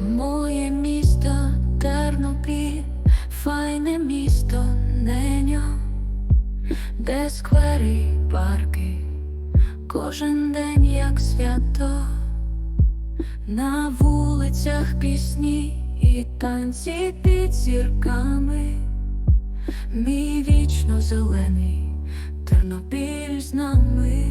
Моє місто Тернопіль, файне місто неньо, де сквери і парки, кожен день, як свято, на вулицях пісні і танці під зірками, мій вічно зелений Тернопіль з нами.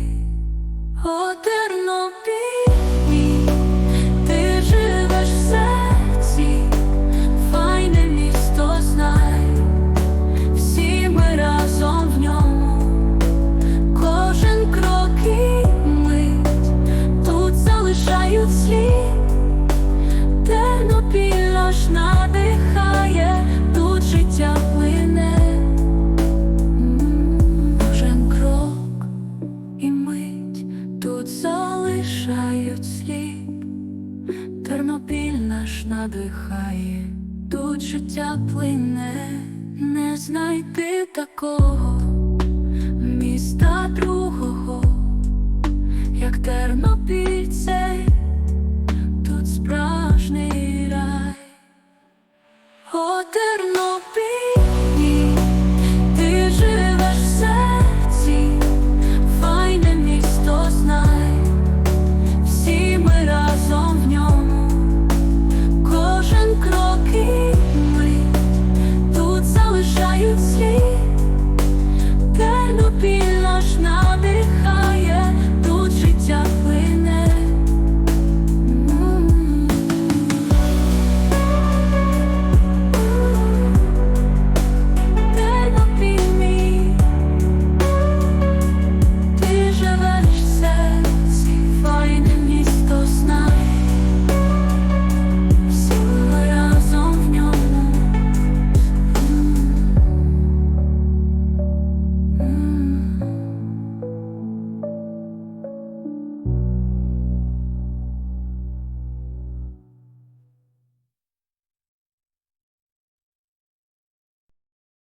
Тернопіль наш надихає, тут життя плине, не знайти такого міста другого, як Тернопіль цей, тут справжній рай. О, Тернопіль!